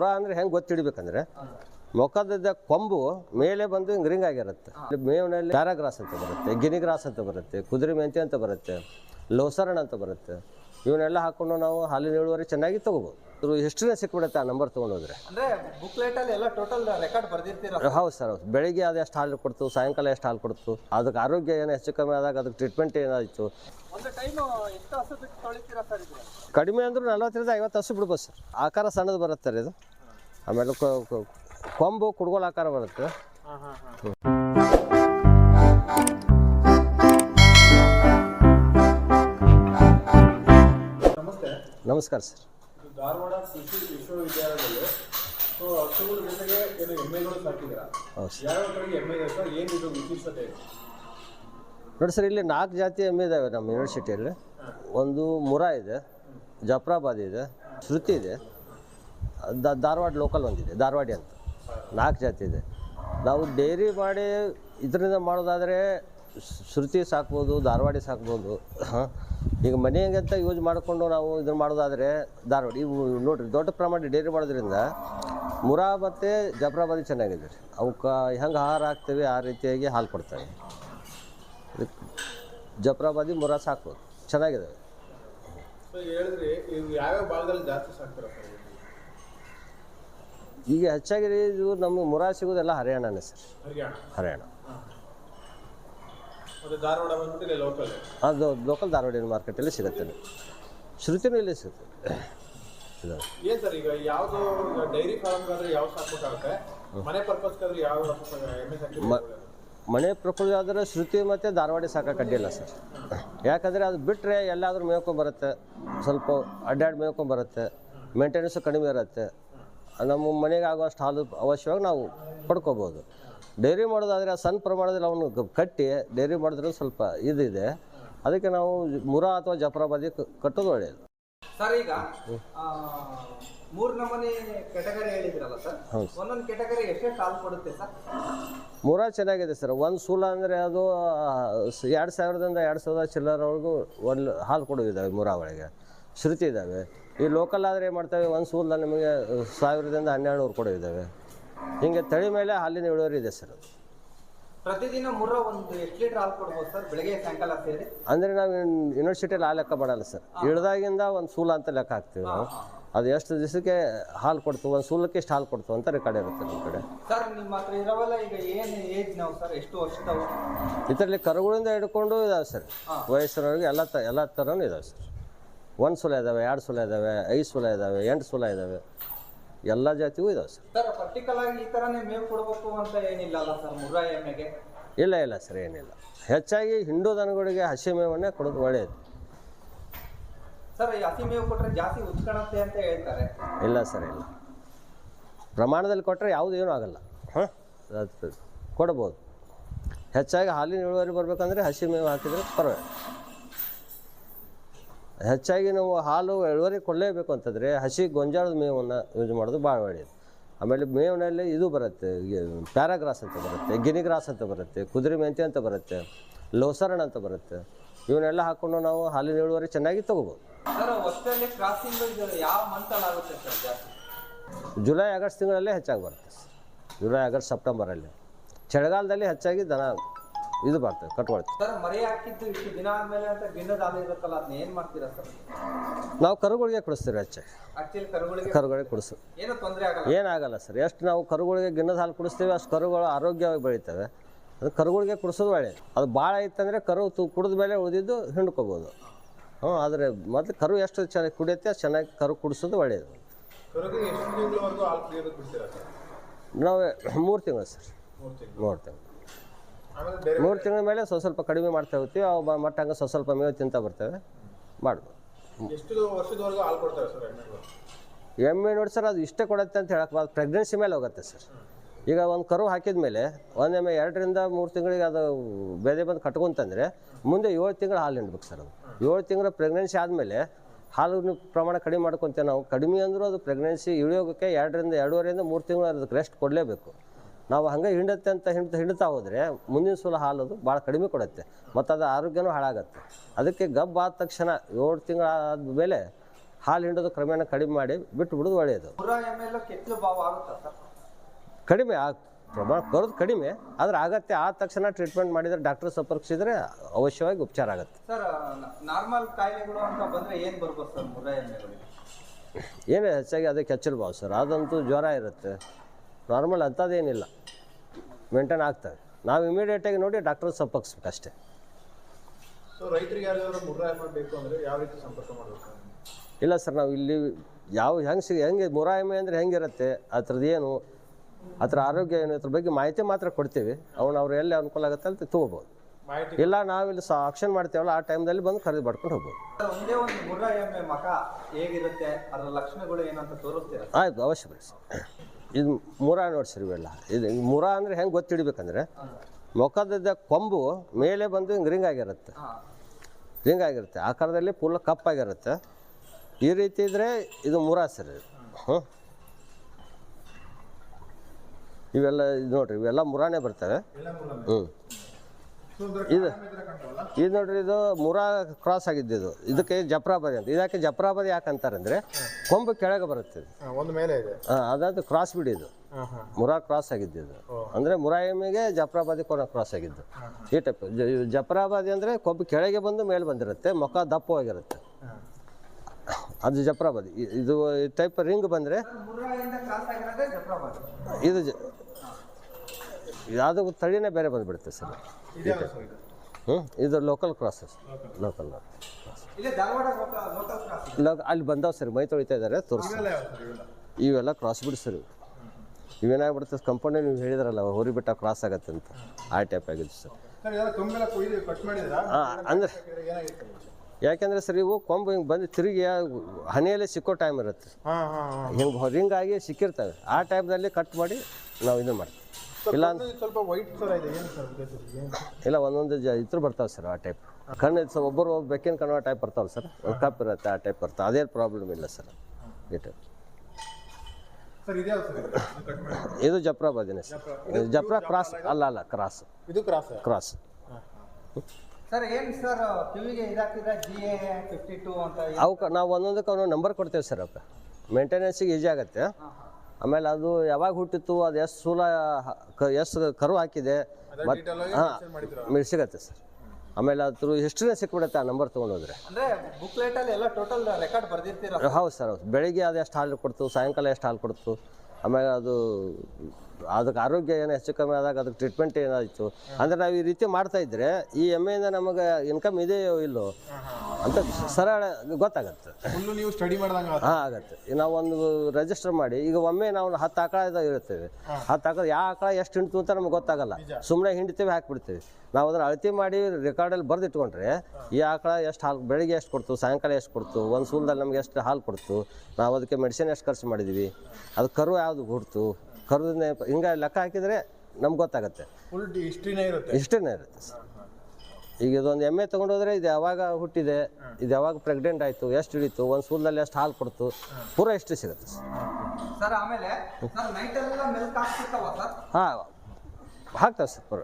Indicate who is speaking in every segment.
Speaker 1: ಮುರ ಅಂದ್ರೆ ಹೆಂಗೆ ಗೊತ್ತಿಡ್ಬೇಕಂದ್ರೆ ಮೊಕದ ಕೊಂಬು ಮೇಲೆ ಬಂದು ಹಿಂಗೆ ರಿಂಗ್ ಆಗಿರುತ್ತೆ. ಮೇವಿನಲ್ಲಿ ಪ್ಯಾರಾಗ್ರಾಸ್ ಅಂತ ಬರುತ್ತೆ ಗಿನಿಗ್ರಾಸ್ ಅಂತ ಬರುತ್ತೆ ಕುದುರೆ ಮೆಂತೆ ಅಂತ ಬರುತ್ತೆ ಲೋಸರಣ ಅಂತ ಬರುತ್ತೆ. ಇವನ್ನೆಲ್ಲ ಹಾಕೊಂಡು ನಾವು ಹಾಲಿನ ಇಳುವರಿ ಚೆನ್ನಾಗಿ ತಗೋಬಹುದು ಇದ್ರ ಹಿಸ್ಟ್ರಿನೇ ಸಿಕ್ಬಿಡುತ್ತೆ ಆ ನಂಬರ್ ತಗೊಂಡೋದ್ರೆ.
Speaker 2: ಅಂದ್ರೆ ಬುಕ್ಲೆಟ್ ಅಲ್ಲಿ ಎಲ್ಲ ಟೋಟಲ್ ರೆಕಾರ್ಡ್ ಬರ್ದಿರ್ತೀರ?
Speaker 1: ಹೌದು ಸರ್ ಹೌದು. ಬೆಳಿಗ್ಗೆ ಅದು ಎಷ್ಟು ಹಾಲು ಕೊಡ್ತು ಸಾಯಂಕಾಲ ಎಷ್ಟು ಹಾಲು ಕೊಡ್ತು ಅದಕ್ಕೆ ಆರೋಗ್ಯ ಏನೋ ಹೆಚ್ಚು ಕಮ್ಮಿ ಆದಾಗ ಅದಕ್ಕೆ ಟ್ರೀಟ್ಮೆಂಟ್ ಏನಾಯಿತು?
Speaker 2: ಎಷ್ಟು
Speaker 1: ಕಡಿಮೆ ಅಂದ್ರೆ ನಲ್ವತ್ತರಿಂದ ಐವತ್ತು ಹಸು ಬಿಡ್ಬೋದು ಸರ್ ಆಕಾರ ಸಣ್ಣದು ಬರುತ್ತೆ ಇದು. ಆಮೇಲೆ ಕೊಂಬು ಕುಡ್ಗೋಲ್ ಆಕಾರ ಬರುತ್ತೆ. ನಮಸ್ಕಾರ ಸರ್.
Speaker 2: ಧಾರವಾಡ ಕೃಷಿ ವಿಶ್ವವಿದ್ಯಾಲಯದಲ್ಲಿ. ಸೊ ಹಸುಗಳ ಜೊತೆಗೆ ಏನು ಎಮ್ಮೆಗಳು ಸಾಕಿದ್ದೀರಾ?
Speaker 1: ಹೌದು ಸರ್.
Speaker 2: ಯಾವ್ಯಾವ ಕಡೆಗೆ ಎಮ್ಮೆ ಇದೆ ಸರ್? ಏನು ಇದು ವಿಶೇಷತೆ
Speaker 1: ನೋಡಿ ಸರ್ ಇಲ್ಲಿ ನಾಲ್ಕು ಜಾತಿ ಎಮ್ಮೆ ಇದಾವೆ ನಮ್ಮ ಯೂನಿವರ್ಸಿಟಿಯಲ್ಲಿ ಒಂದು ಮುರಾ ಇದೆ ಜಫ್ರಾಬಾದ್ ಇದೆ ಶ್ರುತಿ ಇದೆ. ದ- ಧಾರವಾಡ ಲೋಕಲ್ ಒಂದಿದೆ ಧಾರವಾಡಿ ಅಂತ. ನಾಲ್ಕು ಜಾತಿ ಇದೆ. ನಾವು ಡೈರಿ ಮಾಡಿ ಇದರಿಂದ ಮಾಡೋದಾದರೆ ಶ್ರುತಿ ಸಾಕ್ಬೋದು ಧಾರವಾಡಿ ಸಾಕ್ಬೋದು. ಹಾಂ. ಈಗ ಮನೆಗಂತ ಯೂಸ್ ಮಾಡಿಕೊಂಡು ನಾವು ಇದನ್ನು ಮಾಡೋದಾದರೆ ಧಾರವಾಡ ಇವು ನೋಡಿರಿ ದೊಡ್ಡ ಪ್ರಮಾಣ ಡೈರಿ ಮಾಡೋದ್ರಿಂದ ಮುರಾ ಮತ್ತು ಜಫ್ರಾಬಾದಿ ಚೆನ್ನಾಗಿದೆ ರೀ. ಅವಕ್ಕೆ ಹೆಂಗೆ ಆಹಾರ ಹಾಕ್ತೇವೆ ಆ ರೀತಿಯಾಗಿ ಹಾಲು ಕೊಡ್ತವೆ. ಜಫ್ರಾಬಾದಿ ಮುರಾ ಸಾಕು ಚೆನ್ನಾಗಿದೆ.
Speaker 2: ಸೊ ಈಗ
Speaker 1: ಹೆಚ್ಚಾಗಿ ಇದು ನಮಗೆ ಮುರಾ ಸಿಗೋದೆಲ್ಲ ಹರಿಯಾಣನೇ ಸರ್.
Speaker 2: ಹರಿಯಾಣ. ಧಾರವಾಡ ಬಂದ್ಬಿಟ್ಟು ಲೋಕಲ್
Speaker 1: ಅದು ಲೋಕಲ್ ಧಾರವಾಡ ಮಾರ್ಕೆಟಲ್ಲಿ ಸಿಗುತ್ತೆ ಶ್ರುತಿನೂ ಇಲ್ಲೇ ಸಿಗುತ್ತೆ. ಇದು
Speaker 2: ಸರ್ ಈಗ ಯಾವ್ದು ಈಗ ಡೈರಿ ಫಾರ್ಮ್ಗಾದ್ರೆ ಯಾವ ಸಾಕ್ಬೇಕಾಗುತ್ತೆ? ಮನೆ ಪರ್ಪಸ್ಗಾದ್ರೆ ಯಾವ
Speaker 1: ಮನೆ ಪ್ರಕೃತಿ ಆದರೆ ಶ್ರುತಿ ಮತ್ತು ಧಾರವಾಡ ಸಾಕಕ್ಕೆ ಅಡ್ಡಿಲ್ಲ ಸರ್. ಯಾಕಂದರೆ ಅದು ಬಿಟ್ಟರೆ ಎಲ್ಲಾದರೂ ಮೇಯ್ಕೊಂಬರುತ್ತೆ ಸ್ವಲ್ಪ ಅಡ್ಡಾಡಿ ಮೇಯ್ಕೊಂಬರುತ್ತೆ ಮೇಂಟೆನೆನ್ಸು ಕಡಿಮೆ ಇರುತ್ತೆ. ನಮ್ಮ ಮನೆಗೆ ಆಗುವಷ್ಟು ಹಾಲು ಅವಶ್ಯವಾಗಿ ನಾವು ಪಡ್ಕೋಬೋದು. ಡೈರಿ ಮಾಡೋದಾದರೆ ಸಣ್ಣ ಪ್ರಮಾಣದಲ್ಲಿ ಅವನು ಕಟ್ಟಿ ಡೈರಿ ಮಾಡಿದ್ರೆ ಸ್ವಲ್ಪ ಇದಿದೆ. ಅದಕ್ಕೆ ನಾವು ಮುರಾ ಅಥವಾ ಜಪರ ಕ- ಕಟ್ಟೋದು ಒಳ್ಳೆಯದು
Speaker 3: ಸರ್ ಈಗ ಮೂರು ನಮೂನಿ ಕೆಟಗರಿ ಹೇಳಿದ್ರಲ್ಲ ಸರ್. ಒಂದೊಂದು ಕೆಟಗರಿ ಎಷ್ಟೆಷ್ಟು ಹಾಲು ಕೊಡುತ್ತೆ ಸರ್?
Speaker 1: ಮುರಾ ಚೆನ್ನಾಗಿದೆ ಸರ್. ಒಂದು ಸೂಲ ಅಂದರೆ ಅದು ಎರಡು ಸಾವಿರದಿಂದ ಎರಡು ಸಾವಿರದ ಚಿಲ್ಲರವರೆಗೂ ಒಂದು ಹಾಲು ಕೊಡೋದಿದ್ದಾವೆ ಮುರಾ ಒಳಗೆ ಶ್ರುತಿ ಇದ್ದಾವೆ. ಈ ಲೋಕಲ್ ಆದರೆ ಏನು ಮಾಡ್ತೇವೆ? ಒಂದು ಸೂಲದಲ್ಲಿ ನಿಮಗೆ ಸಾವಿರದಿಂದ ಹನ್ನೆರಡು ನೂರು ಕೊಡೋದಿದ್ದಾವೆ ಹೀಗೆ ತಳಿ ಮೇಲೆ ಹಾಲಿನ ಇಳುವರಿ ಇದೆ ಸರ್.
Speaker 3: ಪ್ರತಿದಿನ ಮೂರ ಒಂದು ಎಷ್ಟು ಲೀಟರ್ ಹಾಲು ಕೊಡ್ಬೋದು ಸರ್? ಬೆಳಗ್ಗೆ ಸಾಯಂಕಾಲ ಸೇರಿ?
Speaker 1: ಅಂದರೆ ನಾವು ಯೂನಿವರ್ಸಿಟಿಯಲ್ಲಿ ಹಾಲು ಲೆಕ್ಕ ಮಾಡಲ್ಲ ಸರ್. ಇಳ್ದಾಗಿಂದ ಒಂದು ಸೂಲ ಅಂತ ಲೆಕ್ಕ ಹಾಕ್ತೀವಿ ನಾವು. ಅದು ಎಷ್ಟು ದಿವಸಕ್ಕೆ ಹಾಲು ಕೊಡ್ತು ಒಂದು ಸೂಲಕ್ಕೆ ಎಷ್ಟು ಹಾಲು ಕೊಡ್ತು ಅಂತ ರೆಕಾರ್ಡ್ ಇರುತ್ತೆ ನಮ್ಮ ಕಡೆ.
Speaker 3: ಸರ್ ನಿಮ್ಮ ಹತ್ರ ಇರೋವಲ್ಲ ಈಗ ಏನು ಏಜ್ ನಾವು ಸರ್? ಎಷ್ಟು ವರ್ಷದವು?
Speaker 1: ಇದರಲ್ಲಿ ಕರುಗಳಿಂದ ಹಿಡ್ಕೊಂಡು ಇದಾವೆ ಸರ್. ವಯಸ್ಸಿನವ್ರಿಗೆ ಎಲ್ಲ ತ ಎಲ್ಲ ಥರನೂ ಇದಾವೆ ಸರ್. ಒಂದು ಸೂಲ ಇದ್ದಾವೆ ಎರಡು ಸೂಲ ಇದ್ದಾವೆ ಐದು ಸೂಲ ಇದ್ದಾವೆ ಎಂಟು ಸೂಲ ಇದ್ದಾವೆ ಎಲ್ಲ ಜಾತಿಗೂ ಇದಾವೆ ಸರ್.
Speaker 3: ಸರ್ ಪರ್ಟಿಕಲ್ ಆಗಿ ಈ ಥರನೇ ಮೇವು ಕೊಡಬೇಕು ಅಂತ ಏನಿಲ್ಲ ಅಲ್ಲ ಸರ್ ಮುರ್ರಾ ಎಮ್ಮೆಗೆ?
Speaker 1: ಇಲ್ಲ ಇಲ್ಲ ಸರ್ ಏನಿಲ್ಲ. ಹೆಚ್ಚಾಗಿ ಹಿಂದೂ ದನಗಳಿಗೆ ಹಸಿ ಮೇವನ್ನೇ ಕೊಡೋದು ಒಳ್ಳೆಯದು
Speaker 3: ಸರ್ ಈ ಹಸಿ ಮೇವು ಕೊಟ್ರೆ ಜಾಸ್ತಿ ಉಚ್ಕಣತ್ತೆ ಅಂತ ಹೇಳ್ತಾರೆ.
Speaker 1: ಇಲ್ಲ ಸರ್ ಇಲ್ಲ. ಪ್ರಮಾಣದಲ್ಲಿ ಕೊಟ್ಟರೆ ಯಾವುದು ಏನೂ ಆಗಲ್ಲ. ಹಾಂ? ಅದು ಕೊಡ್ಬೋದು. ಹೆಚ್ಚಾಗಿ ಹಾಲಿನ ಇಳುವರಿ ಬರಬೇಕಂದ್ರೆ ಹಸಿ ಮೇವು ಹಾಕಿದರೆ ಪರವಾಗಿಲ್ಲ. ಹೆಚ್ಚಾಗಿ ನಾವು ಹಾಲು ಇಳುವರಿ ಕೊಡಲೇಬೇಕು ಅಂತಂದರೆ ಹಸಿ ಗೊಂಜಾಳದ ಮೇವನ್ನು ಯೂಸ್ ಮಾಡೋದು ಭಾಳ ಒಳ್ಳೆಯದು ಆಮೇಲೆ ಮೇವಿನಲ್ಲಿ ಇದು ಬರುತ್ತೆ ಪ್ಯಾರಾಗ್ರಾಸ್ ಅಂತ ಬರುತ್ತೆ ಗಿನಿಗ್ರಾಸ್ ಅಂತ ಬರುತ್ತೆ ಕುದುರೆ ಮೆಂತೆ ಅಂತ ಬರುತ್ತೆ ಲೋಸರಣ ಅಂತ ಬರುತ್ತೆ. ಇವನ್ನೆಲ್ಲ ಹಾಕ್ಕೊಂಡು ನಾವು ಹಾಲಿನ ಇಳುವರಿ ಚೆನ್ನಾಗಿ ತಗೋಬೋದು. ಜುಲೈ ಆಗಸ್ಟ್ ತಿಂಗಳಲ್ಲೇ ಹೆಚ್ಚಾಗಿ ಬರುತ್ತೆ. ಜುಲೈ ಆಗಸ್ಟ್ ಸೆಪ್ಟೆಂಬರಲ್ಲಿ. ಚಳಿಗಾಲದಲ್ಲಿ ಹೆಚ್ಚಾಗಿ ದನ ಇದು ಬರ್ತದೆ ಕಟ್ಕೊಳ್ತೀವಿ
Speaker 3: ಸರ್ ಮರಿ ಹಾಕಿದ್ದು ಇಷ್ಟು ದಿನ ಆದ್ಮೇಲೆ ಅಂತ ಗಿಣ್ಣದ ಹಾಲು ಇರುತ್ತಲ್ಲ ಅದನ್ನ ಏನು ಮಾಡ್ತೀರಾ ಸರ್?
Speaker 1: ನಾವು ಕರುಗಳಿಗೆ ಕುಡಿಸ್ತೀವಿ ಹೆಚ್ಚಾಗಿ
Speaker 3: ಆಕ್ಚುಲಿ ಕರುಗಳಿಗೆ
Speaker 1: ಕರುಗಳಿಗೆ ಕುಡಿಸು.
Speaker 3: ಏನು ತೊಂದರೆ ಆಗಲ್ಲ?
Speaker 1: ಏನಾಗಲ್ಲ ಸರ್ ಎಷ್ಟು ನಾವು ಕರುಗಳಿಗೆ ಗಿಣ್ಣದ ಹಾಲು ಕುಡಿಸ್ತೀವಿ ಅಷ್ಟು ಕರುಗಳು ಆರೋಗ್ಯವಾಗಿ ಬೆಳಿತವೆ. ಅದು ಕರುಗಳಿಗೆ ಕುಡಿಸೋದು ಒಳ್ಳೆಯದು ಅದು ಭಾಳ ಇತ್ತಂದರೆ ಕರು ತು ಕುಡಿದ ಮೇಲೆ ಉಳಿದಿದ್ದು ಹಿಂಡ್ಕೋಬೋದು. ಹ್ಞೂ ಆದರೆ ಮೊದಲು ಕರು ಎಷ್ಟು ಚೆನ್ನಾಗಿ ಕುಡಿಯುತ್ತೆ ಅಷ್ಟು ಚೆನ್ನಾಗಿ ಕರು ಕುಡಿಸೋದು ಒಳ್ಳೆಯದು ನಾವು ಮೂರು ತಿಂಗಳು ಸರ್.
Speaker 2: ಮೂರು ತಿಂಗಳು.
Speaker 1: ಮೂರು ತಿಂಗಳು ಮೇಲೆ ಸ್ವಲ್ಪ ಸ್ವಲ್ಪ ಕಡಿಮೆ ಮಾಡ್ತಾ ಹೋಗ್ತೀವಿ ಅವು ಮಟ್ಟ ಹಂಗೆ ಸ್ವಲ್ಪ ಸ್ವಲ್ಪ ಮೇವು ತಿಂತಾ ಬರ್ತವೆ. ಮಾಡ್ಬೋದು. ಎಮ್ಮೆ ನೋಡಿ ಸರ್ ಅದು ಇಷ್ಟೇ ಕೊಡುತ್ತೆ ಅಂತ ಹೇಳಕ್ಕೆ ಪ್ರೆಗ್ನೆನ್ಸಿ ಮೇಲೆ ಹೋಗುತ್ತೆ ಸರ್. ಈಗ ಒಂದು ಕರು ಹಾಕಿದ ಮೇಲೆ ಒಂದು ಎಮ್ಮೆ ಎರಡರಿಂದ ಮೂರು ತಿಂಗಳಿಗೆ ಅದು ಬೇರೆ ಬಂದು ಕಟ್ಕೊಂತಂದರೆ ಮುಂದೆ ಏಳು ತಿಂಗಳು ಹಾಲು ಹಿಂಡ್ಬೇಕು ಸರ್ ಅದು. ಏಳು ತಿಂಗಳ ಪ್ರೆಗ್ನೆನ್ಸಿ ಆದಮೇಲೆ ಹಾಲು ಪ್ರಮಾಣ ಕಡಿಮೆ ಮಾಡ್ಕೊತೇವೆ ನಾವು. ಕಡಿಮೆ ಅಂದರೂ ಅದು ಪ್ರೆಗ್ನೆನ್ಸಿ ಇಳಿಯೋಗಕ್ಕೆ ಎರಡರಿಂದ ಎರಡೂವರೆಯಿಂದ ಮೂರು ತಿಂಗಳು ಅದಕ್ಕೆ ರೆಸ್ಟ್ ಕೊಡಲೇಬೇಕು. ನಾವು ಹಂಗೆ ಹಿಂಡತ್ತೆ ಅಂತ ಹಿಂಡ್ತಾ ಹಿಂಡ್ತಾ ಹೋದರೆ ಮುಂದಿನ ಸಲ ಹಾಲು ಅದು ಭಾಳ ಕಡಿಮೆ ಕೊಡುತ್ತೆ ಮತ್ತು ಅದು ಆರೋಗ್ಯನೂ ಹಾಳಾಗತ್ತೆ. ಅದಕ್ಕೆ ಗಬ್ ಆದ ತಕ್ಷಣ ಏಳು ತಿಂಗಳು ಆದಮೇಲೆ ಹಾಲು ಹಿಂಡೋದು ಕ್ರಮೇಣ ಕಡಿಮೆ ಮಾಡಿ ಬಿಟ್ಟು ಬಿಡೋದು ಒಳ್ಳೆಯದು ಕಡಿಮೆ ಆ ಪ್ರಮಾಣ ಬರೋದು ಕಡಿಮೆ ಆದರೆ ಆಗತ್ತೆ ಆದ ತಕ್ಷಣ ಟ್ರೀಟ್ಮೆಂಟ್ ಮಾಡಿದರೆ ಡಾಕ್ಟರ್ ಸಂಪರ್ಕಿಸಿದರೆ ಅವಶ್ಯವಾಗಿ ಉಪಚಾರ ಆಗುತ್ತೆ.
Speaker 3: ಏನೇ ನಾರ್ಮಲ್ ಕಾಯಿಲೆಗಳು ಅಂತ ಬಂದ್ರೆ ಏನ್ ಬರ್ಬೋದು ಸರ್ ಮುರ್ರಾ ಎಮ್ಮೆಗಳಿಗೆ
Speaker 1: ಏನು ಹೆಚ್ಚಾಗಿ ಅದಕ್ಕೆ ಹೆಚ್ಚಿರ್ಬೋದು ಸರ್? ಅದಂತೂ ಜ್ವರ ಇರುತ್ತೆ. ನಾರ್ಮಲ್ ಅಂಥದ್ದೇನಿಲ್ಲ. ಮೇಂಟೈನ್ ಆಗ್ತದೆ. ನಾವು ಇಮಿಡಿಯೇಟಾಗಿ ನೋಡಿ ಡಾಕ್ಟರ್ ಸಂಪರ್ಕಿಸ್ಬೇಕು ಅಷ್ಟೇ ಇಲ್ಲ ಸರ್ ನಾವು ಇಲ್ಲಿ ಯಾವ ಹೆಂಗೆ ಸಿಗ ಹೆಂಗೆ ಮುರಾಯಮೆ ಅಂದರೆ ಹೆಂಗಿರುತ್ತೆ ಅದ್ರದ್ದು ಏನು ಅದ್ರ ಆರೋಗ್ಯ ಏನು ಅದ್ರ ಬಗ್ಗೆ ಮಾಹಿತಿ ಮಾತ್ರ ಕೊಡ್ತೀವಿ. ಅವನು ಅವ್ರು ಎಲ್ಲಿ ಅನುಕೂಲ ಆಗುತ್ತೆ ಅಂತ ತೊಗೋಬೋದು. ಇಲ್ಲ ನಾವಿಲ್ಲಿ ಸಹ ಆಕ್ಷನ್ ಮಾಡ್ತೇವಲ್ಲ ಆ ಟೈಮ್ದಲ್ಲಿ ಬಂದು ಖರೀದಿ ಮಾಡ್ಕೊಂಡು ಹೋಗ್ಬೋದು.
Speaker 3: ಒಂದೇ ಒಂದು ಮುರ್ರಾ ಎಮ್ಮೆ ಮಕ ಹೇಗಿರುತ್ತೆ ಅದರ ಲಕ್ಷಣಗಳು ಏನಂತ ತೋರಿಸ್ತೀರಾ?
Speaker 1: ಆಯ್ತು ಅವಶ್ಯ ಬಿಡಿ ಸರ್. ಇದು ಮುರ ನೋಡಿ ಸರ್ ಇವೆಲ್ಲ ಇದು ಮುರ ಮುರಾ ಅಂದರೆ ಹೆಂಗೆ ಗೊತ್ತಿಡ್ಬೇಕಂದ್ರೆ ಮೊಕದ ಕೊಂಬು ಮೇಲೆ ಬಂದು ಹಿಂಗೆ ರಿಂಗ್ ಆಗಿರುತ್ತೆ. ರಿಂಗ್ ಆಗಿರುತ್ತೆ. ಆಕಾರದಲ್ಲಿ ಫುಲ್ ಕಪ್ಪಾಗಿರುತ್ತೆ ಈ ರೀತಿ ಇದ್ದರೆ ಇದು ಮುರ ಸರ್. ಇದು ಹ್ಞೂ ಇವೆಲ್ಲ ಇದು ನೋಡಿರಿ ಇವೆಲ್ಲ ಮುರಾನೇ ಬರ್ತವೆ. ಹ್ಞೂ ಇದು ಇದು ನೋಡ್ರಿ ಇದು ಮುರಾ ಕ್ರಾಸ್ ಆಗಿದ್ದು ಇದು. ಇದಕ್ಕೆ ಜಪ್ರಾಬದಿ ಅಂತ. ಇದಕ್ಕೆ ಜಪ್ರಾಬದಿ ಯಾಕೆ ಅಂತಾರಂದ್ರೆ ಕೊಂಬು ಕೆಳಗೆ ಬರುತ್ತೆ ಇದು.
Speaker 2: ಒಂದು ಮೇಲೆ ಇದೆ.
Speaker 1: ಅದಾದ ಕ್ರಾಸ್ ಬಿಡಿ ಇದು. ಮೂರ ಕ್ರಾಸ್ ಆಗಿದ್ದು ಅಂದರೆ ಮುರಾ ಎಮ್ಮೆಗೆ ಜಪ್ರಾಬಾದಿ ಕೊನ ಕ್ರಾಸ್ ಆಗಿದ್ದು. ಈ ಟೈಪ್ ಜಪ್ರಾಬಾದಿ ಅಂದ್ರೆ ಕೊಬ್ಬು ಕೆಳಗೆ ಬಂದು ಮೇಲೆ ಬಂದಿರುತ್ತೆ ಮುಖ ದಪ್ಪವಾಗಿರುತ್ತೆ ಅದು ಜಪ್ರಾಬಾದಿ. ಇ- ಇದು ಈ ಟೈಪ್ ರಿಂಗ್ ಬಂದ್ರೆ ಇದು ಜ ಯಾವುದು ತಳಿನೇ ಬೇರೆ ಬಂದುಬಿಡುತ್ತೆ ಸರ್. ಹ್ಞೂ ಇದು. ಲೋಕಲ್ ಕ್ರಾಸಸ್ ಲೋಕಲ್ ಲೋಕ ಅಲ್ಲಿ ಬಂದವು ಸರ್ ಮೈ ತೊಳಿತಾ ಇದ್ದಾರೆ ತೋರಿಸಿ
Speaker 2: ಇವೆಲ್ಲ
Speaker 1: ಕ್ರಾಸ್ ಬಿಡಿ ಸರ್. ಇವು. ಇವೇನಾಗ್ಬಿಡುತ್ತೆ ಕಂಪೌಂಡೇ ನೀವು ಹೇಳಿದ್ರಲ್ಲ ಹೊರಿ ಬಿಟ್ಟ ಕ್ರಾಸ್ ಆಗತ್ತೆ ಅಂತ. ಆ ಟೈಪ್ ಆಗಿದ್ದು ಸರ್. ಹಾಂ ಅಂದರೆ ಯಾಕೆಂದ್ರೆ ಸರ್ ಇವು ಕೊಂಬು ಹಿಂಗೆ ಬಂದು ತಿರುಗಿ ಹನಿಯಲ್ಲಿ ಸಿಕ್ಕೋ ಟೈಮ್ ಇರುತ್ತೆ. ಹಿಂಗೆ ರಿಂಗ್ ಆಗಿ ಸಿಕ್ಕಿರ್ತವೆ. ಆ ಟೈಪ್ದಲ್ಲಿ ಕಟ್ ಮಾಡಿ ನಾವು ಇದು ಮಾಡ್ತೀವಿ. ಇಲ್ಲ
Speaker 2: ಸ್ವಲ್ಪ ವೈಟ್ ಸರ್ ಇದೆ. ಏನು ಸರ್
Speaker 1: ಇಲ್ಲ ಒಂದೊಂದು ಜ ಇದ್ರ ಬರ್ತಾವೆ ಸರ್ ಆ ಟೈಪ್ ಕಣ್ಣು ಸರ್ ಒಬ್ಬರು ಬೆಕ್ಕಿನ ಕಣ್ಣು ಟೈಪ್ ಬರ್ತಾವಲ್ಲ ಸರ್. ಕಪ್ ಇರುತ್ತೆ ಆ ಟೈಪ್ ಬರ್ತಾವೆ. ಅದೇನು ಪ್ರಾಬ್ಲಮ್ ಇಲ್ಲ ಸರ್. ಈ ಟೈಪ್
Speaker 2: ಇದು?
Speaker 1: ಇದು ಜಪ್ರಾಬಾದಿನೇ ಸರ್. ಜಪ್ರಾ ಕ್ರಾಸ್ ಅಲ್ಲ ಅಲ್ಲ ಕ್ರಾಸ್.
Speaker 2: ಇದು ಕ್ರಾಸ್
Speaker 1: ಕ್ರಾಸ್.
Speaker 3: ಸರ್ ಏನ್ ಸರ್ ಕಿವಿಗೆ ಇದಾಕಿದ್ರೆ ಜಿ ಎ ಫಿಫ್ಟಿ ಟೂ ಅಂತ
Speaker 1: ಅವಕ್ಕೆ ನಾವು ಒಂದೊಂದಕ್ಕೆ ಒಂದೊಂದು ನಂಬರ್ ಕೊಡ್ತೇವೆ ಸರ್ ಅವಕ್ಕೆ. ಮೇಂಟೆನೆನ್ಸಿಗೆ ಈಜಿ ಆಗುತ್ತೆ. ಆಮೇಲೆ ಅದು ಯಾವಾಗ ಹುಟ್ಟಿತ್ತು ಅದು ಎಷ್ಟು ಸೂಲ ಕ ಎಷ್ಟು ಕರು ಹಾಕಿದೆ. ಮತ್ತು ಹಾಂ ಸಿಗತ್ತೆ ಸರ್. ಆಮೇಲೆ ಅದ್ರ ಹಿಸ್ಟ್ರಿನೇ ಸಿಕ್ಬಿಡುತ್ತೆ ಆ ನಂಬರ್ ತೊಗೊಂಡೋದ್ರೆ.
Speaker 3: ಅಂದ್ರೆ ಬುಕ್ಲೆಟ್ ಅಲ್ಲಿ ಎಲ್ಲ ಟೋಟಲ್ ರೆಕಾರ್ಡ್ ಬರ್ದಿರ್ತೀರ?
Speaker 1: ಹೌದು ಸರ್ ಹೌದು. ಬೆಳಿಗ್ಗೆ ಅದು ಎಷ್ಟು ಹಾಲು ಕೊಡ್ತು ಸಾಯಂಕಾಲ ಎಷ್ಟು ಹಾಲು ಕೊಡ್ತು ಆಮೇಲೆ ಅದು ಅದಕ್ಕೆ ಆರೋಗ್ಯ ಏನು ಹೆಚ್ಚು ಕಮ್ಮಿ ಆದಾಗ ಅದಕ್ಕೆ ಟ್ರೀಟ್ಮೆಂಟ್ ಏನಾಯಿತು? ಅಂದರೆ ನಾವು ಈ ರೀತಿ ಮಾಡ್ತಾ ಇದ್ರೆ ಈ ಎಮ್ಮೆಯಿಂದ ನಮಗೆ ಇನ್ಕಮ್ ಇದೆಯೋ ಇಲ್ಲೋ? ಅಂತ ಸರಳ ಗೊತ್ತಾಗತ್ತೆ.
Speaker 2: ನೀವು ಸ್ಟಡಿ ಮಾಡಿದಾಗ
Speaker 1: ಹಾಂ ಆಗತ್ತೆ. ನಾವು ಒಂದು ರಿಜಿಸ್ಟರ್ ಮಾಡಿ ಈಗ ಒಮ್ಮೆ ನಾವು ಹತ್ತು ಆಕಳ ಇರುತ್ತೇವೆ. ಇರ್ತೇವೆ ಹತ್ತು ಆಕಳ ಯಾವ ಆಕಳ ಎಷ್ಟು ಹಿಂಡ್ತು ಅಂತ ನಮ್ಗೆ ಗೊತ್ತಾಗಲ್ಲ. ಸುಮ್ಮನೆ ಹಿಂಡ್ತೇವೆ ಹಾಕ್ಬಿಡ್ತೇವೆ. ನಾವು ಅದನ್ನು ಅಳತೆ ಮಾಡಿ ರೆಕಾರ್ಡಲ್ಲಿ ಬರೆದಿಟ್ಕೊಂಡ್ರೆ ಈ ಆಕಳ ಎಷ್ಟು ಹಾಲು ಬೆಳಿಗ್ಗೆ ಎಷ್ಟು ಕೊಡ್ತು ಸಾಯಂಕಾಲ ಎಷ್ಟು ಕೊಡ್ತು ಒಂದು ಸೂಲದಲ್ಲಿ ನಮ್ಗೆ ಎಷ್ಟು ಹಾಲು ಕೊಡ್ತು ನಾವು ಅದಕ್ಕೆ ಮೆಡಿಸಿನ್ ಎಷ್ಟು ಖರ್ಚು ಮಾಡಿದ್ವಿ ಅದು ಕರು ಯಾವುದು ಹುಡ್ತು ಕರುದಿಂದ ಹಿಂಗ ಲೆಕ್ಕ ಹಾಕಿದರೆ ನಮ್ಗೆ ಗೊತ್ತಾಗುತ್ತೆ.
Speaker 2: ಫುಲ್ ಹಿಸ್ಟ್ರಿನೇ ಇರುತ್ತೆ.
Speaker 1: ಇಷ್ಟೇ ಇರುತ್ತೆ. ಈಗ ಇದೊಂದು ಎಮ್ಮೆ ತೊಗೊಂಡೋದ್ರೆ ಇದು ಯಾವಾಗ ಹುಟ್ಟಿದೆ ಇದು ಯಾವಾಗ ಪ್ರೆಗ್ನೆಂಟ್ ಆಯಿತು ಎಷ್ಟು ಹಿಡಿತು ಒಂದು ಸೂಲದಲ್ಲಿ ಎಷ್ಟು ಹಾಲು ಕೊಡ್ತು ಪೂರ ಎಷ್ಟು ಸಿಗುತ್ತೆ. ಸರ್
Speaker 3: ಆಮೇಲೆ
Speaker 1: ಹಾಂ ಹಾಕ್ತಾವೆ ಸರ್ ಪೂರ.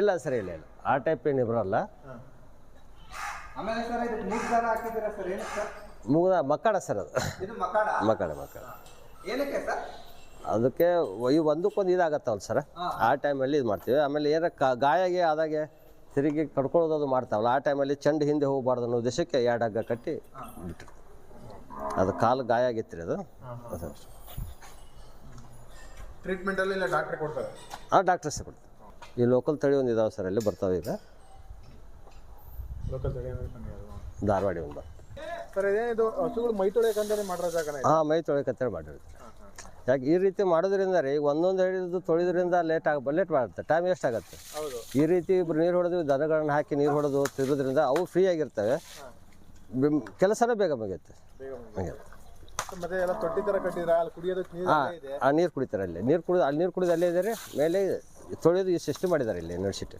Speaker 1: ಇಲ್ಲ ಸರ್ ಇಲ್ಲ ಇಲ್ಲ. ಆ ಟೈಪ್ ಏನು ಬರಲ್ಲ
Speaker 3: ಆಮೇಲೆ ಸರ್ ಸರ್?
Speaker 1: ಮುಗಿದ ಮಕ್ಕಳ ಸರ್ ಅದು.
Speaker 3: ಇದು ಮಕಾಡ
Speaker 1: ಮಕ್ಕಳ ಮಕ್ಕಳ.
Speaker 3: ಏನಕ್ಕೆ ಸರ್?
Speaker 1: ಅದಕ್ಕೆ ಈ ಒಂದಕ್ಕೊಂದು ಇದಾಗತ್ತಲ್ಲ ಸರ್. ಆ ಟೈಮಲ್ಲಿ ಇದು ಮಾಡ್ತೀವಿ. ಆಮೇಲೆ ಏನ ಕ ಗಾಯಗೆ ಆದಾಗೆ ತಿರುಗಿ ಕಡ್ಕೊಳ್ಳೋದು ಅದು ಮಾಡ್ತಾವಲ್ಲ ಆ ಟೈಮಲ್ಲಿ ಚೆಂಡು ಹಿಂದೆ ಹೋಗಬಾರ್ದು ಅನ್ನೋ ಉದ್ದೇಶಕ್ಕೆ ಎರಡು ಹಗ್ಗ ಕಟ್ಟಿ ಬಿಟ್ಟು ಅದು ಕಾಲು ಗಾಯ ಆಗಿತ್ತು ರೀ ಅದು ಅದು
Speaker 2: ಟ್ರೀಟ್ಮೆಂಟಲ್ಲಿ ಇಲ್ಲ ಡಾಕ್ಟ್ರ್ ಕೊಡ್ತಾರೆ?
Speaker 1: ಆ ಡಾಕ್ಟರ್ಸ್ ಕೊಡ್ತಾರೆ. ಈ ಲೋಕಲ್ ತಳಿ ಒಂದು ಇದಾವೆ ಸರ್ ಅಲ್ಲಿ ಬರ್ತಾವೆ ಈಗ.
Speaker 2: ಲೋಕಲ್ ಒಂದು
Speaker 1: ಧಾರವಾಡಿ ಒಂದು
Speaker 2: ಸರ್ ಇದೇನಿದು ಹಸುಗಳು ಮೈ ತೊಳೆಯಕಂತಾನೆ ಮಾಡಿರೋ ಜಾಗನೇ
Speaker 1: ಹಾಂ ಮೈ ತೊಳಿಕತ್ತೇಳಿ ಮಾಡಿರೋದು. ಯಾಕೆ ಈ ರೀತಿ ಮಾಡೋದ್ರಿಂದ ರೀ ಒಂದೊಂದು ಹಿಡಿದು ತೊಳೆದ್ರಿಂದ ಲೇಟ್ ಆಗ ಲೇಟ್ ಮಾಡುತ್ತೆ ಟೈಮ್ ವೇಸ್ಟ್ ಆಗುತ್ತೆ.
Speaker 2: ಹೌದು.
Speaker 1: ಈ ರೀತಿ ನೀರು ಹೊಡೆದು ದನಗಳನ್ನ ಹಾಕಿ ನೀರು ಹೊಡೆದು ತಿರುದ್ರಿಂದ ಅವು ಫ್ರೀ ಆಗಿರ್ತವೆ. ಬಿಮ್- ಕೆಲಸನೇ ಬೇಗ ಮುಗಿಯುತ್ತೆ.
Speaker 2: ಬೇಗ
Speaker 1: ಮುಗಿಯುತ್ತೆ.
Speaker 2: ಮತ್ತೆ ಎಲ್ಲ ತೊಟ್ಟಿ ಥರ ಕಟ್ಟಿದ್ರೆ ಅಲ್ಲಿ ಕುಡಿಯೋದಕ್ಕೆ ನೀರು
Speaker 1: ಹಾಂ
Speaker 2: ಇದೆ?
Speaker 1: ಆ ನೀರು ಕುಡಿತಾರೆ ಅಲ್ಲಿ. ನೀರು ಕುಡಿದು ಅಲ್ಲಿ ನೀರು ಕುಡಿದು ಅಲ್ಲೇ ಇದ್ದಾರೆ ಮೇಲೆ ತೊಳೆಯೋದು ಈ ಸಿಸ್ಟಮ್ ಮಾಡಿದ್ದಾರೆ ಇಲ್ಲಿ ಯೂನಿವರ್ಸಿಟಿ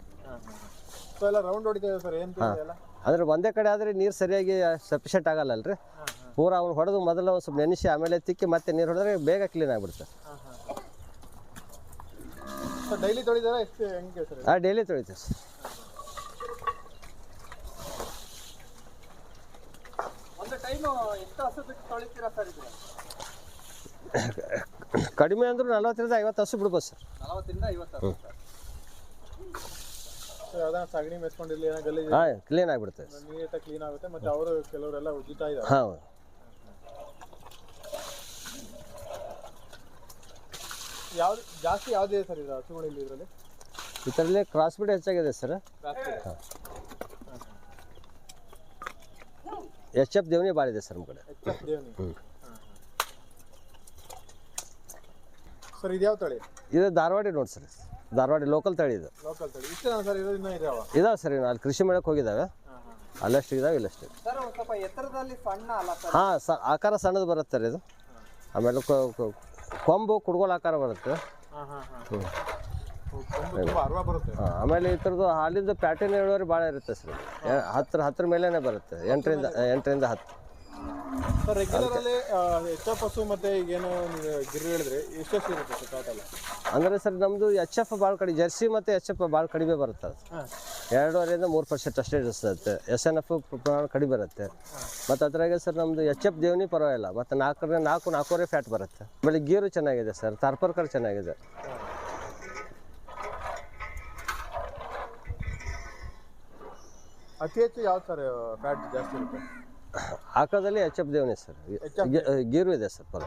Speaker 2: ಸೊ ಎಲ್ಲ ರೌಂಡ್ ಹೊಡಿತೇವೆ ಸರ್ ಏನು ಎಲ್ಲ
Speaker 1: ಅಂದರೆ ಒಂದೇ ಕಡೆ ಆದರೆ ನೀರು ಸರಿಯಾಗಿ ಸಫಿಷಿಯೆಂಟ್ ಆಗಲ್ಲಲ್ರಿ? ಪೂರ ಅವ್ನು ಹೊಡೆದು ಮೊದಲು ಸ್ವಲ್ಪ ನೆನೆಸಿ ಆಮೇಲೆ ತಿಕ್ಕಿ ಮತ್ತೆ ನೀರು ಹೊಡೆದ್ರೆ ಬೇಗ ಕ್ಲೀನ್ ಆಗ್ಬಿಡುತ್ತೆ.
Speaker 2: ಡೈಲಿ ತೊಳಿದಾರ ಎಷ್ಟು ಹೆಂಗೆ ಸರ್
Speaker 1: ಆ ಡೈಲಿ ತೊಳಿತೀವಿ ಸರ್ ಕಡಿಮೆ ಅಂದ್ರೆ ನಲ್ವತ್ತರಿಂದ ಐವತ್ತು ಹಸು ಬಿಡ್ಬೋದು ಸರ್
Speaker 3: ನಲವತ್ತರಿಂದ ಐವತ್ತು
Speaker 2: ಯಾವ್ದಾನ ಸಗಣಿ ಮೆಸ್ಕೊಂಡಿರ್ಲಿ ಏನೋ ಗಲೀಜು
Speaker 1: ಹಾಂ ಕ್ಲೀನ್ ಆಗ್ಬಿಡುತ್ತೆ.
Speaker 2: ನೀಟಾಗಿ ಕ್ಲೀನ್ ಆಗುತ್ತೆ ಮತ್ತೆ ಅವರು ಕೆಲವರೆಲ್ಲ ಉಜ್ಜಿತಾ ಇದ್ದಾರೆ.
Speaker 1: ಹಾಂ.
Speaker 2: ಯಾವ್ದು ಜಾಸ್ತಿ ಯಾವುದಿದೆ ಸರ್ ಇದು ಹಸುಗಳಿಲ್ಲ ಇದರಲ್ಲಿ?
Speaker 1: ಇದರಲ್ಲಿ ಕ್ರಾಸ್ ಬಿಡ್ ಹೆಚ್ಚಾಗಿದೆ ಸರ್. ಎಚ್ ಎಫ್ ದೇವನಿ ಭಾಳ ಇದೆ ಸರ್ ನಮ್ಮ ಕಡೆ.
Speaker 2: H F Deoni. ಸರ್ ಇದ್ಯಾವ ತಳಿ?
Speaker 1: ಇದು ಧಾರವಾಡ ನೋಡಿ ಸರ್. ಧಾರವಾಡಿ ಲೋಕಲ್ ತಳಿ ಇದು.
Speaker 2: ಲೋಕಲ್ ತಳಿ. ಇಷ್ಟೇನಾ ಸರ್? ಇರೋದು ಇನ್ನೂ ಇದಾವ
Speaker 1: ಇದಾವೆ ಸರ್ ಇನ್ನು. ಅಲ್ಲಿ ಕೃಷಿ ಮೇಳಕ್ಕೆ ಹೋಗಿದ್ದಾವೆ. ಅಲ್ಲಷ್ಟು ಇದಾವೆ ಇಲ್ಲಷ್ಟು.
Speaker 3: ಸರ್ ಒಂದು ಸ್ವಲ್ಪ ಎತ್ತರದಲ್ಲಿ ಸಣ್ಣ ಅಲ್ಲ ಸರ್?
Speaker 1: ಹಾಂ ಸ ಆಕಾರ ಸಣ್ಣದು ಬರುತ್ತೆ ಸರ್ ಇದು. ಆಮೇಲೆ ಕೊ- ಕೊ- ಕೊಂಬು ಕುಡ್ಗೋಲ್ ಆಕಾರ ಬರುತ್ತೆ.
Speaker 2: ಹಾಂ ಹಾಂ ಹಾಂ.
Speaker 1: ಹ್ಞೂ
Speaker 2: ತುಂಬ ಅರ್ವ ಬರುತ್ತೆ.
Speaker 1: ಹಾಂ ಆಮೇಲೆ ಈ ಥರದ್ದು ಹಾಲಿಂದು ಪ್ಯಾಟರ್ನ್ ಇಳುವರಿ ಭಾಳ ಇರುತ್ತೆ ಸರ್. ಹತ್ತಿರ ಹತ್ತಿರ ಹತ್ತರ ಹತ್ತರ ಮೇಲೇ ಬರುತ್ತೆ. ಎಂಟರಿಂದ ಎಂಟರಿಂದ ಹತ್ತು.
Speaker 2: ಸರ್ ರೆಗ್ಯುಲರ್ ಅಲ್ಲಿ ಎಚ್ ಎಫ್ ಹಸು ಮತ್ತೆ ಏನೋ ನೀವು ಗಿರಿ ಹೇಳಿದ್ರೆ ಎಷ್ಟೆಷ್ಟು ಇರುತ್ತೆ ಸರ್ ಟೋಟಲ್
Speaker 1: ಅಂದರೆ ಸರ್ ನಮ್ಮದು ಎಚ್ ಎಫ್ ಭಾಳ ಕಡಿಮೆ ಜರ್ಸಿ ಮತ್ತು ಎಚ್ ಎಫ್ ಭಾಳ ಕಡಿಮೆ ಬರುತ್ತೆ. ಅದು ಎರಡೂವರೆಯಿಂದ ಮೂರು ಪರ್ಸೆಂಟ್ ಅಷ್ಟೇ ಇರುತ್ತೆ. ಎಸ್ ಎನ್ ಎಫ್ ಪ್ರಮಾಣ ಕಡಿಮೆ ಬರುತ್ತೆ. ಮತ್ತು ಅದ್ರಾಗೆ ಸರ್ ನಮ್ದು ಎಚ್ ಎಫ್ ದೇವನಿ ಪರವಾಗಿಲ್ಲ. ಮತ್ತು ನಾಲ್ಕರಿಂದ ನಾಲ್ಕು ನಾಲ್ಕೂವರೆ ಫ್ಯಾಟ್ ಬರುತ್ತೆ. ಆಮೇಲೆ ಗೀರು ಚೆನ್ನಾಗಿದೆ ಸರ್ ತಾರ್ಪರ್ಕರ್ ಚೆನ್ನಾಗಿದೆ.
Speaker 2: ಅತಿ ಹೆಚ್ಚು ಯಾವ ಸರ್ ಫ್ಯಾಟ್ ಜಾಸ್ತಿ ಇರುತ್ತೆ?
Speaker 1: ಆಕಳದಲ್ಲಿ ಎಚ್ ಎಫ್ ದೇವನೇ ಸರ್. ಗೀರು ಇದೆ ಸರ್
Speaker 2: ಪರ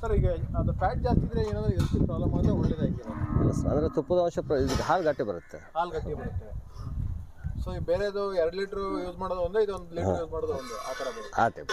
Speaker 2: ಸರ್ ಈಗ ಅದು ಫ್ಯಾಟ್ ಜಾಸ್ತಿ ಇದ್ರೆ ಏನಾದರೂ ಎಲ್ತ್ ಪ್ರಾಬ್ಲಮ್ ಆದರೆ ಒಳ್ಳೇದಾಗಿದೆ
Speaker 1: ಅಲ್ಲ ಸರ್ ಅಂದರೆ ತುಪ್ಪದ ಅಂಶ ಪ್ರ- ಹಾಲು ಗಟ್ಟಿ ಬರುತ್ತೆ.
Speaker 2: ಹಾಲು ಗಟ್ಟಿ ಬರುತ್ತೆ. ಸೊ ಈ ಬೇರೆದು ಎರಡು ಲೀಟ್ರ್ ಯೂಸ್ ಮಾಡೋದು ಒಂದೇ ಇದೊಂದು ಲೀಟ್ರ್ ಯೂಸ್ ಮಾಡೋದು ಒಂದು ಆ ಥರ ಬರುತ್ತೆ.
Speaker 1: ಆ ಟೈಪ್